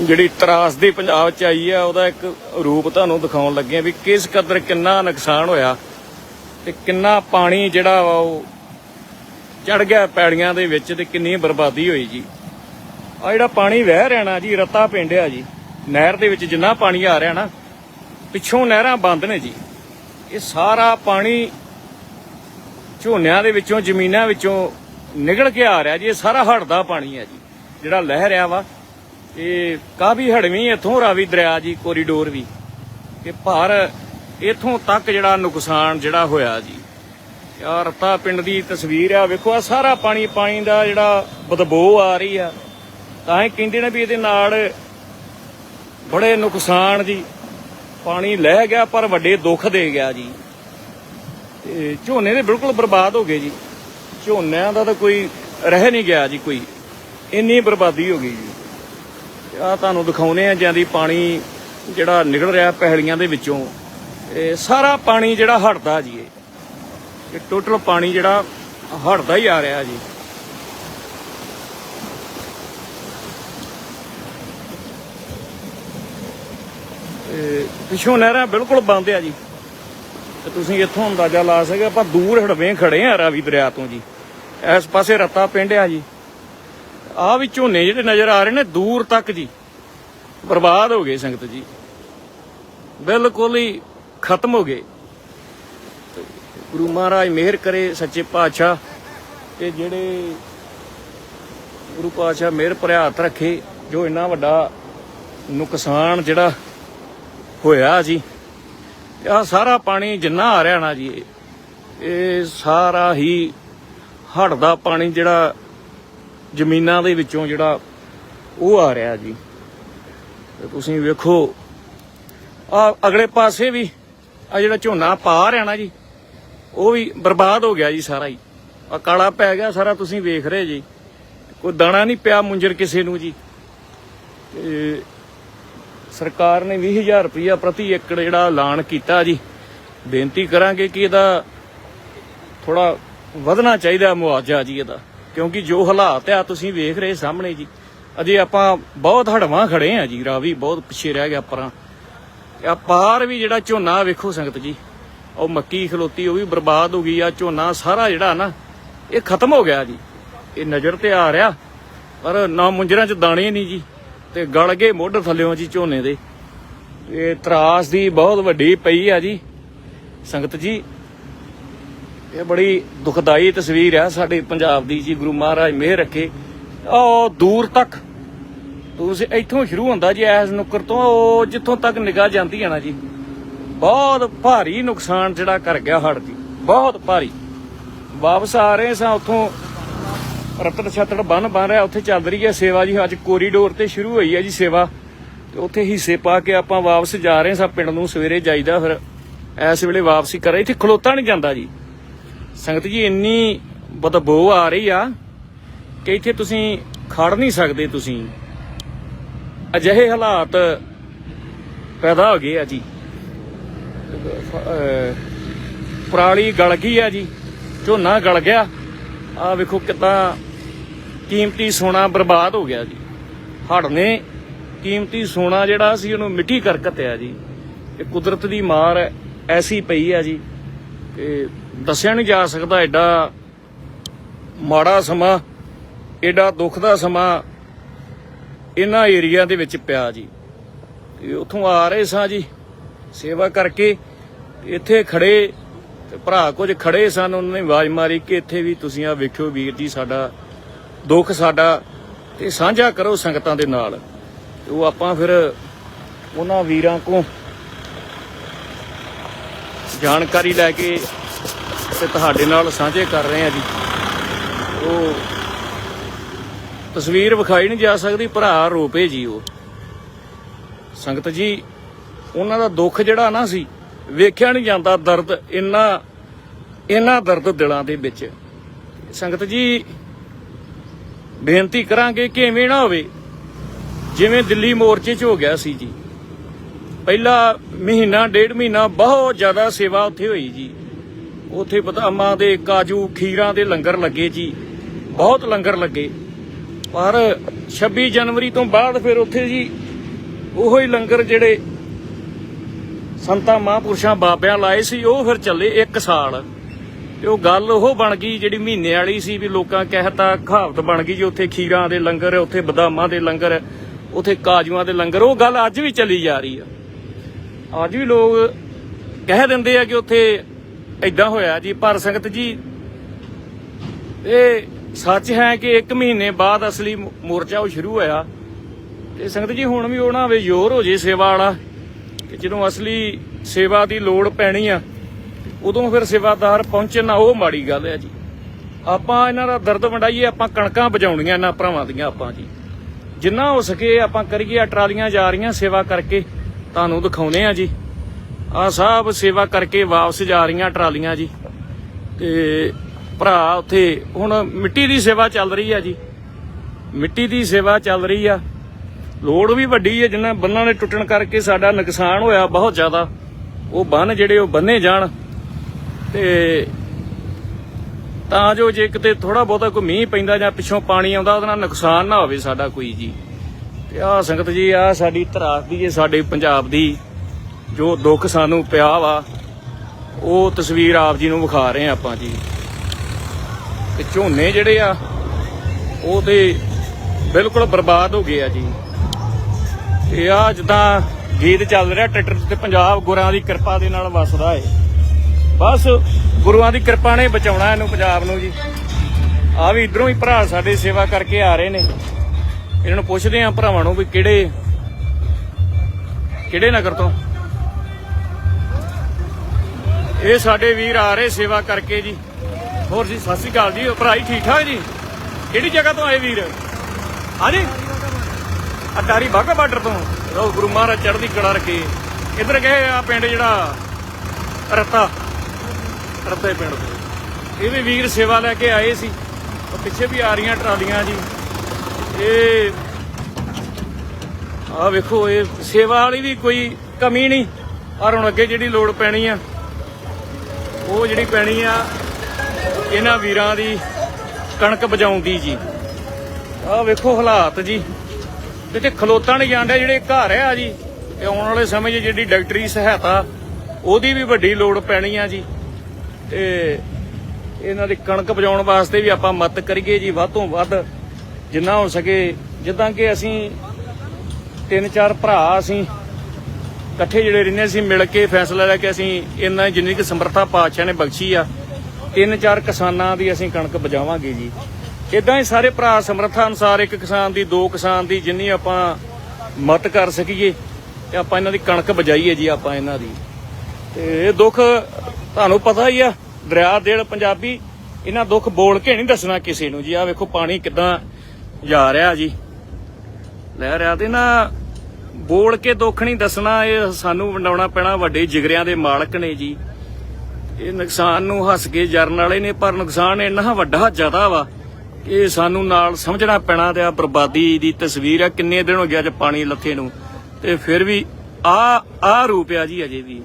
ਜਿਹੜੀ ਤਰਾਸਦੀ ਪੰਜਾਬ ਚ ਆਈ ਆ, ਉਹਦਾ ਇੱਕ ਰੂਪ ਤੁਹਾਨੂੰ ਦਿਖਾਉਣ ਲੱਗੇ ਆ ਵੀ ਕਿਸ ਕਦਰ ਕਿੰਨਾ ਨੁਕਸਾਨ ਹੋਇਆ ਤੇ ਕਿੰਨਾ ਪਾਣੀ ਜਿਹੜਾ ਵਾ ਉਹ ਚੜ ਗਿਆ ਪੈੜੀਆਂ ਦੇ ਵਿੱਚ ਤੇ ਕਿੰਨੀ ਬਰਬਾਦੀ ਹੋਈ ਜੀ। ਆ ਜਿਹੜਾ ਪਾਣੀ ਵਹਿ ਰਿਹਾ ਨਾ ਜੀ, ਰਤਾ ਪਿੰਡ ਆ ਜੀ। ਨਹਿਰ ਦੇ ਵਿੱਚ ਜਿੰਨਾ ਪਾਣੀ ਆ ਰਿਹਾ ਨਾ, ਪਿੱਛੋਂ ਨਹਿਰਾਂ ਬੰਦ ਨੇ ਜੀ। ਇਹ ਸਾਰਾ ਪਾਣੀ ਝੋਨਿਆਂ ਦੇ ਵਿੱਚੋਂ, ਜ਼ਮੀਨਾਂ ਵਿੱਚੋਂ ਨਿਕਲ ਕੇ ਆ ਰਿਹਾ ਜੀ। ਇਹ ਸਾਰਾ ਹੜ੍ਹ ਪਾਣੀ ਹੈ ਜੀ, ਜਿਹੜਾ ਲਹਿ ਰਿਹਾ ਵਾ। ਇਹ ਕਾਫੀ ਹੜਵੀਂ, ਇੱਥੋਂ ਰਾਵੀ ਦਰਿਆ ਜੀ, ਕੋਰੀਡੋਰ ਵੀ। ਕਿ ਪਰ ਇੱਥੋਂ ਤੱਕ ਜਿਹੜਾ ਨੁਕਸਾਨ ਜਿਹੜਾ ਹੋਇਆ ਜੀ। ਆ ਰਤਾ ਪਿੰਡ ਦੀ ਤਸਵੀਰ ਆ, ਵੇਖੋ ਆ ਸਾਰਾ ਪਾਣੀ ਪਾਣੀ ਦਾ ਜਿਹੜਾ ਬਦਬੋ ਆ ਰਹੀ ਆ। ਤਾਂ ਹੀ ਕਹਿੰਦੇ ਨੇ ਵੀ ਇਹਦੇ ਨਾਲ ਬੜੇ ਨੁਕਸਾਨ ਜੀ। ਪਾਣੀ ਲਹਿ ਗਿਆ, ਪਰ ਵੱਡੇ ਦੁੱਖ ਦੇ ਗਿਆ ਜੀ। ਤੇ ਝੋਨੇ ਦੇ ਬਿਲਕੁਲ ਬਰਬਾਦ ਹੋ ਗਏ ਜੀ। ਝੋਨਿਆਂ ਦਾ ਤਾਂ ਕੋਈ ਰਹਿ ਨਹੀਂ ਗਿਆ ਜੀ ਕੋਈ। ਇੰਨੀ ਬਰਬਾਦੀ ਹੋ ਗਈ ਜੀ। ਆ ਤੁਹਾਨੂੰ ਦਿਖਾਉਨੇ ਆ ਜਾਂਦੀ ਪਾਣੀ ਜਿਹੜਾ ਨਿਕਲ ਰਿਹਾ ਪਹਿਲੀਆਂ ਦੇ ਵਿੱਚੋਂ। ਇਹ ਸਾਰਾ ਪਾਣੀ ਜਿਹੜਾ ਹਟਦਾ ਜੀ ਇਹ। ਟੋਟਲ ਪਾਣੀ ਜਿਹੜਾ ਹਟਦਾ ਹੀ ਆ ਰਿਹਾ ਜੀ। ਤੇ ਪਿੱਛੋਂ ਨਹਿਰਾਂ ਬਿਲਕੁਲ ਬੰਦ ਆ ਜੀ। ਤੇ ਤੁਸੀਂ ਇੱਥੋਂ ਅੰਦਾਜ਼ਾ ਲਾ ਸਕਦੇ ਆਪਾਂ ਦੂਰ ਹੜਵੇਂ ਖੜੇ ਆ ਰਾਵੀ ਦਰਿਆ ਤੋਂ ਜੀ। ਇਸ ਪਾਸੇ ਰੱਤਾ ਪਿੰਡ ਆ ਜੀ। ਆ ਵੀ ਝੋਨੇ ਜਿਹੜੇ ਨਜ਼ਰ ਆ ਰਹੇ ਨੇ ਦੂਰ ਤੱਕ ਜੀ, ਬਰਬਾਦ ਹੋ ਗਏ ਸੰਗਤ ਜੀ। ਬਿਲਕੁਲ ਹੀ ਖਤਮ ਹੋ ਗਏ। ਗੁਰੂ ਮਹਾਰਾਜ ਮਿਹਰ ਕਰੇ ਸੱਚੇ ਪਾਤਸ਼ਾਹ ਤੇ ਜਿਹੜੇ ਗੁਰੂ ਪਾਤਸ਼ਾਹ ਮਿਹਰ ਭਰਿਆ ਹੱਥ ਰੱਖੇ, ਜੋ ਇੰਨਾ ਵੱਡਾ ਨੁਕਸਾਨ ਜਿਹੜਾ ਹੋਇਆ ਜੀ ਆ ਸਾਰਾ ਪਾਣੀ ਜਿੰਨਾ ਆ ਰਿਹਾ ਨਾ ਜੀ ਇਹ- ਇਹ ਸਾਰਾ ਹੀ ਹੜ੍ਹ ਦਾ ਪਾਣੀ ਜਿਹੜਾ ਜ਼ਮੀਨਾਂ ਦੇ ਵਿੱਚੋਂ ਜਿਹੜਾ ਉਹ ਆ ਰਿਹਾ ਜੀ। ਤੇ ਤੁਸੀਂ ਵੇਖੋ, ਆ ਅਗਲੇ ਪਾਸੇ ਵੀ ਆ ਜਿਹੜਾ ਝੋਨਾ ਪਾ ਰਿਹਾ ਨਾ ਜੀ, ਉਹ ਵੀ ਬਰਬਾਦ ਹੋ ਗਿਆ ਜੀ ਸਾਰਾ ਹੀ। ਆ ਕਾਲਾ ਪੈ ਗਿਆ ਸਾਰਾ, ਤੁਸੀਂ ਵੇਖ ਰਹੇ ਜੀ। ਕੋਈ ਦਾਣਾ ਨਹੀਂ ਪਿਆ ਮੁੰਜਰ ਕਿਸੇ ਨੂੰ ਜੀ। ਤੇ ਸਰਕਾਰ ਨੇ 20000 ਰੁਪਇਆ ਪ੍ਰਤੀ ਏਕੜ ਜਿਹੜਾ ਐਲਾਨ ਕੀਤਾ ਜੀ। ਬੇਨਤੀ ਕਰਾਂਗੇ ਕਿ ਇਹਦਾ ਥੋੜਾ ਵਧਣਾ ਚਾਹੀਦਾ ਮੁਆਵਜ਼ਾ ਜੀ ਇਹਦਾ। ਕਿਉਂਕਿ ਜੋ ਹਾਲਾਤ ਆ, ਤੁਸੀਂ ਵੇਖ ਰਹੇ ਸਾਹਮਣੇ ਜੀ। ਅਜੇ ਆਪਾਂ ਬਹੁਤ ਹੜਵਾਂ ਖੜੇ ਆ ਜੀ, ਰਾਵੀ ਬਹੁਤ ਪਿੱਛੇ ਰਹਿ ਗਿਆ ਪਰਾਂ। ਆ ਪਾਰ ਵੀ ਜਿਹੜਾ ਝੋਨਾ, ਵੇਖੋ ਸੰਗਤ ਜੀ, ਉਹ ਮੱਕੀ ਖਲੋਤੀ, ਉਹ ਵੀ ਬਰਬਾਦ ਹੋ ਗਈ ਆ, ਝੋਨਾ ਸਾਰਾ ਜਿਹੜਾ ਨਾ, ਇਹ ਖਤਮ ਹੋ ਗਿਆ ਜੀ। ਇਹ ਨਜ਼ਰ ਤੇ ਆ ਰਿਹਾ, ਪਰ ਨਾ ਮੁੰਜਰਾਂ ਚ ਦਾਣੇ ਨਹੀਂ ਜੀ, ਤੇ ਗਲ ਗਏ ਮੋਢ ਥੱਲਿਓਂ ਜੀ ਝੋਨੇ ਦੇ। ਇਹ ਤਰਾਸ ਦੀ ਬਹੁਤ ਵੱਡੀ ਪਈ ਆ ਜੀ। ਸੰਗਤ ਜੀ ਇਹ ਬੜੀ ਦੁਖਦਾਈ ਤਸਵੀਰ ਆ, ਸਾਡੇ ਪੰਜਾਬ ਦੀ ਜੀ ਗੁਰੂ ਮਹਾਰਾਜ ਮਿਹਰ ਰੱਖੇ। ਉਹ ਦੂਰ ਤੱਕ ਤੁਸੀਂ ਇੱਥੋਂ ਸ਼ੁਰੂ ਹੁੰਦਾ ਜੀ ਐਸ ਨੁੱਕਰ ਤੋਂ ਉਹ ਜਿੱਥੋਂ ਤੱਕ ਨਿਗਾਹ ਜਾਂਦੀ ਹੈ ਨਾ ਜੀ। ਬਹੁਤ ਭਾਰੀ ਨੁਕਸਾਨ ਜਿਹੜਾ ਕਰ ਗਿਆ ਹੜ ਦੀ, ਬਹੁਤ ਭਾਰੀ। ਵਾਪਸ ਆ ਰਹੇ ਸਾਂ ਉੱਥੋਂ, ਰਤਨ ਛੱਤੜ ਬੰਨ ਬਣ ਰਿਹਾ, ਉੱਥੇ ਚੱਲ ਰਹੀ ਹੈ ਸੇਵਾ ਜੀ। ਅੱਜ ਕੋਰੀਡੋਰ ਤੇ ਸ਼ੁਰੂ ਹੋਈ ਹੈ ਜੀ ਸੇਵਾ। ਤੇ ਉੱਥੇ ਹਿੱਸੇ ਪਾ ਕੇ ਆਪਾਂ ਵਾਪਸ ਜਾ ਰਹੇ ਸਾਂ, ਪਿੰਡ ਨੂੰ ਸਵੇਰੇ ਜਾਈਦਾ ਫਿਰ। ਐਸ ਵੇਲੇ ਵਾਪਸੀ ਕਰ ਰਹੇ ਇੱਥੇ ਖਲੋਤਾ ਨਹੀਂ ਜਾਂਦਾ ਜੀ। ਸੰਗਤ ਜੀ, ਇੰਨੀ ਬਦਬੂ ਆ ਰਹੀ ਆ ਕਿ ਇੱਥੇ ਤੁਸੀਂ ਖੜ ਨਹੀਂ ਸਕਦੇ ਤੁਸੀਂ। ਅਜਿਹੇ ਹਾਲਾਤ ਪੈਦਾ ਹੋ ਗਏ ਆ ਜੀ। ਪਰਾਲੀ ਗਲ ਗਈ ਆ ਜੀ, ਝੋਨਾ ਗਲ ਗਿਆ। ਆ ਵੇਖੋ ਕਿਦਾਂ ਕੀਮਤੀ ਸੋਨਾ ਬਰਬਾਦ ਹੋ ਗਿਆ ਜੀ। ਹੜ ਨੇ ਕੀਮਤੀ ਸੋਨਾ ਜਿਹੜਾ ਸੀ, ਉਹਨੂੰ ਮਿੱਟੀ ਕਰ ਘੱਤਿਆ ਜੀ। ਇਹ ਕੁਦਰਤ ਦੀ ਮਾਰ ਐਸੀ ਪਈ ਆ ਜੀ ਕਿ ਦੱਸਿਆ ਨਹੀਂ ਜਾ ਸਕਦਾ ਐਡਾ ਮਾੜਾ ਸਮਾਂ, ਐਡਾ ਦੁੱਖ ਦਾ ਸਮਾਂ ਇਹਨਾਂ ਏਰੀਆ ਦੇ ਵਿੱਚ ਪਿਆ ਜੀ। ਤੇ ਉੱਥੋਂ ਆ ਰਹੇ ਸਾਂ ਜੀ, ਸੇਵਾ ਕਰਕੇ ਇੱਥੇ ਖੜੇ, ਤੇ ਭਰਾ ਕੁਝ ਖੜੇ ਸਨ, ਉਹਨਾਂ ਨੇ ਆਵਾਜ਼ ਮਾਰੀ ਕਿ ਇੱਥੇ ਵੀ ਤੁਸੀਂ ਆ ਵੇਖਿਓ ਵੀਰ ਜੀ, ਸਾਡਾ ਦੁੱਖ ਸਾਡਾ, ਤੇ ਸਾਂਝਾ ਕਰੋ ਸੰਗਤਾਂ ਦੇ ਨਾਲ। ਉਹ ਆਪਾਂ ਫਿਰ ਉਹਨਾਂ ਵੀਰਾਂ ਕੋ ਜਾਣਕਾਰੀ ਲੈ ਕੇ ਅਸੀਂ ਤੁਹਾਡੇ ਨਾਲ ਸਾਂਝੇ ਕਰ ਰਹੇ ਆ ਜੀ। ਉਹ ਤਸਵੀਰ ਵਿਖਾਈ ਨਹੀਂ ਜਾ ਸਕਦੀ, ਭਰਾ ਰੋਪੇ ਜੀ ਉਹ। ਸੰਗਤ ਜੀ, ਉਹਨਾਂ ਦਾ ਦੁੱਖ ਜਿਹੜਾ ਨਾ ਸੀ, ਵੇਖਿਆ ਨਹੀਂ ਜਾਂਦਾ ਦਰਦ, ਇੰਨਾ ਇੰਨਾ ਦਰਦ ਦਿਲਾਂ ਦੇ ਵਿੱਚ। ਸੰਗਤ ਜੀ, ਬੇਨਤੀ ਕਰਾਂਗੇ ਕਿ ਐਵੇਂ ਨਾ ਹੋਵੇ, ਜਿਵੇਂ ਦਿੱਲੀ ਮੋਰਚੇ 'ਚ ਹੋ ਗਿਆ ਸੀ ਜੀ। ਪਹਿਲਾ ਮਹੀਨਾ, ਡੇਢ ਮਹੀਨਾ ਬਹੁਤ ਜ਼ਿਆਦਾ ਸੇਵਾ ਉੱਥੇ ਹੋਈ ਜੀ। ਉੱਥੇ ਬਦਾਮਾਂ ਦੇ ਕਾਜੂ ਖੀਰਾਂ ਦੇ ਲੰਗਰ ਲੱਗੇ ਜੀ। ਬਹੁਤ ਲੰਗਰ ਲੱਗੇ। ਪਰ 26 ਜਨਵਰੀ ਤੋਂ ਬਾਅਦ ਫਿਰ ਉੱਥੇ ਜੀ ਉਹੋ ਹੀ ਲੰਗਰ ਜਿਹੜੇ ਸੰਤਾਂ ਮਹਾਂਪੁਰਸ਼ਾਂ ਬਾਬਿਆਂ ਲਾਏ ਸੀ, ਉਹ ਫਿਰ ਚੱਲੇ 1 ਸਾਲ। ਤੇ ਉਹ ਗੱਲ ਉਹ ਬਣ ਗਈ ਜਿਹੜੀ ਮਹੀਨੇ ਵਾਲੀ ਸੀ ਵੀ ਲੋਕਾਂ ਕਹਿਤਾ ਕਹਾਵਤ ਬਣ ਗਈ ਜੀ, ਉੱਥੇ ਖੀਰਾਂ ਦੇ ਲੰਗਰ, ਉੱਥੇ ਬਦਾਮਾਂ ਦੇ ਲੰਗਰ, ਉੱਥੇ ਕਾਜੂਆਂ ਦੇ ਲੰਗਰ। ਉਹ ਗੱਲ ਅੱਜ ਵੀ ਚੱਲੀ ਜਾ ਰਹੀ ਆ। ਅੱਜ ਵੀ ਲੋਕ ਕਹਿ ਦਿੰਦੇ ਆ ਕਿ ਉੱਥੇ ਐਦਾਂ ਹੋਇਆ ਜੀ, ਪਰ ਸੰਗਤ ਜੀ, ਇਹ ਸੱਚ ਹੈ ਕਿ 1 ਮਹੀਨੇ ਬਾਅਦ ਅਸਲੀ ਮੋਰਚਾ ਉਹ ਸ਼ੁਰੂ ਹੋਇਆ। ਤੇ ਸੰਗਤ ਜੀ, ਹੁਣ ਵੀ ਉਹਨਾਂ ਵੇ ਜ਼ੋਰ ਹੋ ਜੇ ਸੇਵਾ ਵਾਲਾ, ਕਿ ਜਦੋਂ ਅਸਲੀ ਸੇਵਾ ਦੀ ਲੋੜ ਪੈਣੀ ਆ, ਉਦੋਂ ਫਿਰ ਸੇਵਾਦਾਰ ਪਹੁੰਚਣ ਨਾ, ਉਹ ਮਾੜੀ ਗੱਲ ਹੈ ਜੀ। ਆਪਾਂ ਇਹਨਾਂ ਦਾ ਦਰਦ ਵੰਡਾਈਏ, ਆਪਾਂ ਕਣਕਾਂ ਬਜਾਉਣੀਆਂ ਇਹਨਾਂ ਭਰਾਵਾਂ ਦੀਆਂ ਆਪਾਂ ਜੀ। ਜਿੰਨਾ ਹੋ ਸਕੇ ਆਪਾਂ ਕਰੀਏ ਟਰਾਲੀਆਂ ਜਾ ਰਹੀਆਂ ਸੇਵਾ ਕਰਕੇ, ਤੁਹਾਨੂੰ ਦਿਖਾਉਨੇ ਆ ਜੀ। ਆ ਸਾਹਿਬ ਸੇਵਾ ਕਰਕੇ ਵਾਪਸ ਜਾ ਰਹੀਆਂ ਟਰਾਲੀਆਂ ਜੀ। ਤੇ ਭਰਾ ਉੱਥੇ ਹੁਣ ਮਿੱਟੀ ਦੀ ਸੇਵਾ ਚੱਲ ਰਹੀ ਆ ਜੀ। ਮਿੱਟੀ ਦੀ ਸੇਵਾ ਚੱਲ ਰਹੀ ਆ। ਲੋੜ ਵੀ ਵੱਡੀ ਹੈ ਜਿੰਨਾ ਬੰਨਾਂ ਦੇ ਟੁੱਟਣ ਕਰਕੇ ਸਾਡਾ ਨੁਕਸਾਨ ਹੋਇਆ ਬਹੁਤ ਜ਼ਿਆਦਾ। ਉਹ ਬੰਨ ਜਿਹੜੇ ਉਹ ਬੰਨੇ ਜਾਣ। ਤੇ ਤਾਂ ਜੋ ਜੇ ਕਿਤੇ ਥੋੜਾ ਬਹੁਤਾ ਕੋਈ ਮੀਂਹ ਪੈਂਦਾ ਜਾਂ ਪਿੱਛੋਂ ਪਾਣੀ ਆਉਂਦਾ, ਉਹਦੇ ਨਾਲ ਨੁਕਸਾਨ ਨਾ ਹੋਵੇ ਸਾਡਾ ਕੋਈ ਜੀ। ਤੇ ਆ ਸੰਗਤ ਜੀ ਆ ਸਾਡੀ ਧਰਾਸ ਦੀ ਜੇ ਸਾਡੇ ਪੰਜਾਬ ਦੀ ਜੋ ਦੁੱਖ ਸਾਨੂੰ ਪਿਆ ਵਾ, ਉਹ ਤਸਵੀਰ ਆਪ ਜੀ ਨੂੰ ਵਿਖਾ ਰਹੇ ਆ ਆਪਾਂ ਜੀ। ਤੇ ਝੋਨੇ ਜਿਹੜੇ ਆ, ਉਹ ਤੇ ਬਿਲਕੁਲ ਬਰਬਾਦ ਹੋ ਗਏ ਆ ਜੀ। ਤੇ ਆ ਜਿੱਦਾਂ ਗੀਤ ਚੱਲ ਰਿਹਾ, ਟਰੈਕਟਰ ਤੇ ਪੰਜਾਬ ਗੁਰਾਂ ਦੀ ਕਿਰਪਾ ਦੇ ਨਾਲ ਵਸਦਾ ਏ। ਬਸ ਗੁਰੂਆਂ ਦੀ ਕਿਰਪਾ ਨੇ ਬਚਾਉਣਾ ਇਹਨੂੰ ਪੰਜਾਬ ਨੂੰ ਜੀ। ਆ ਵੀ ਇਧਰੋਂ ਹੀ ਭਰਾ ਸਾਡੇ ਸੇਵਾ ਕਰਕੇ ਆ ਰਹੇ ਨੇ। ਇਹਨਾਂ ਨੂੰ ਪੁੱਛਦੇ ਆ ਭਰਾਵਾਂ ਨੂੰ ਵੀ ਕਿਹੜੇ ਕਿਹੜੇ ਨਗਰ ਤੋਂ? ਇਹ ਸਾਡੇ ਵੀਰ ਆ ਰਹੇ ਸੇਵਾ ਕਰਕੇ ਜੀ। ਹੋਰ ਜੀ, ਸਤਿ ਸ਼੍ਰੀ ਅਕਾਲ ਜੀ। ਭਰਾ ਜੀ ਠੀਕ ਠਾਕ ਜੀ? ਕਿਹੜੀ ਜਗ੍ਹਾ ਤੋਂ ਆਏ ਵੀਰ? ਹਾਂਜੀ? ਅਟਾਰੀ ਬਾਗਾ ਬਾਰਡਰ ਤੋਂ। ਲਓ, ਗੁਰੂ ਮਹਾਰਾਜ ਚੜ੍ਹਦੀ ਕਲਾ ਰੱਖੇ। ਇੱਧਰ ਗਏ ਆ ਪਿੰਡ ਜਿਹੜਾ ਰਤਾ। ਰਤੇ ਪਿੰਡ ਤੋਂ। ਇਹ ਵੀ ਵੀਰ ਸੇਵਾ ਲੈ ਕੇ ਆਏ ਸੀ। ਉਹ ਪਿੱਛੇ ਵੀ ਆ ਰਹੀਆਂ ਟਰਾਲੀਆਂ ਜੀ। ਇਹ ਆ ਵੇਖੋ, ਇਹ ਸੇਵਾ ਵਾਲੀ ਵੀ ਕੋਈ ਕਮੀ ਨਹੀਂ। ਪਰ ਹੁਣ ਅੱਗੇ ਜਿਹੜੀ ਲੋੜ ਪੈਣੀ ਆ ਉਹ ਜਿਹੜੀ ਪੈਣੀ ਆ, ਇਹਨਾਂ ਵੀਰਾਂ ਦੀ ਕਣਕ ਬਜਾਉਣ ਦੀ ਜੀ। ਆਹ ਵੇਖੋ ਹਾਲਾਤ ਜੀ। ਤੇ ਤੇ ਖਲੋਤਾ ਨਹੀਂ ਜਾਂਦਾ, ਜਿਹੜੇ ਘਰ ਆ ਜੀ। ਤੇ ਆਉਣ ਵਾਲੇ ਸਮੇਂ 'ਚ ਜਿਹੜੀ ਡਾਕਟਰੀ ਸਹਾਇਤਾ, ਉਹਦੀ ਵੀ ਵੱਡੀ ਲੋੜ ਪੈਣੀ ਆ ਜੀ। ਤੇ ਇਹਨਾਂ ਦੀ ਕਣਕ ਬਜਾਉਣ ਵਾਸਤੇ ਵੀ ਆਪਾਂ ਮਦਦ ਕਰੀਏ ਜੀ, ਵੱਧ ਤੋਂ ਵੱਧ ਜਿੰਨਾ ਹੋ ਸਕੇ। ਜਿੱਦਾਂ ਕਿ ਅਸੀਂ ਤਿੰਨ ਚਾਰ ਭਰਾ ਅਸੀਂ ਇਕੱਠੇ ਜਿਹੜੇ ਰਹਿੰਦੇ ਸੀ ਮਿਲ ਕੇ ਫੈਸਲਾ ਲੈ ਕੇ ਅਸੀਂ ਇੰਨਾ ਜਿੰਨੀ ਕਿ ਸਮਰੱਥਾ ਪਾਤਸ਼ਾਹ ਨੇ ਬਖਸ਼ੀ ਆ, ਤਿੰਨ ਚਾਰ ਕਿਸਾਨਾਂ ਦੀ ਅਸੀਂ ਕਣਕ ਬਜਾਵਾਂਗੇ ਜੀ। ਇਦਾਂ ਹੀ ਸਾਰੇ ਭਰਾ ਸਮਰੱਥਾ ਅਨੁਸਾਰ ਇੱਕ ਕਿਸਾਨ ਦੀ, ਦੋ ਕਿਸਾਨ ਦੀ, ਜਿੰਨੀ ਆਪਾਂ ਮਦਦ ਕਰ ਸਕੀਏ ਤੇ ਆਪਾਂ ਇਹਨਾਂ ਦੀ ਕਣਕ ਬਜਾਈਏ ਜੀ ਆਪਾਂ ਇਹਨਾਂ ਦੀ। ਤੇ ਇਹ ਦੁੱਖ ਤੁਹਾਨੂੰ ਪਤਾ ਹੀ ਆ, ਦਰਿਆ ਦੇੜ ਪੰਜਾਬੀ, ਇਹਨਾਂ ਦੁੱਖ ਬੋਲ ਕੇ ਨਹੀਂ ਦੱਸਣਾ ਕਿਸੇ ਨੂੰ ਜੀ। ਆ ਵੇਖੋ ਪਾਣੀ ਕਿਦਾਂ ਜਾ ਰਿਹਾ ਜੀ। ਲੈ ਰਿਹਾ ਤੇ ਨਾ ਬੋਲ ਕੇ ਦੁੱਖ ਨਹੀਂ ਦੱਸਣਾ, ਇਹ ਸਾਨੂੰ ਵੰਡਾਉਣਾ ਪੈਣਾ ਵੱਡੇ ਜਿਗਰਿਆਂ ਦੇ ਮਾਲਕ ਨੇ ਜੀ। ਇਹ ਨੁਕਸਾਨ ਨੂੰ ਹੱਸ ਕੇ ਜਰਨ ਵਾਲੇ ਨੇ, ਪਰ ਨੁਕਸਾਨ ਇੰਨਾ ਵੱਡਾ ਜ਼ਿਆਦਾ ਵਾ ਕਿ ਸਾਨੂੰ ਨਾਲ ਸਮਝਣਾ ਪੈਣਾ ਤੇ ਆ ਬਰਬਾਦੀ ਦੀ ਤਸਵੀਰ ਆ, ਕਿੰਨੇ ਦਿਨ ਹੋ ਗਿਆ ਅੱਜ ਪਾਣੀ ਲੱਥੇ ਨੂੰ। ਤੇ ਫਿਰ ਵੀ ਆ ਆ ਰੂਪ ਆ ਜੀ ਅਜੇ ਵੀ।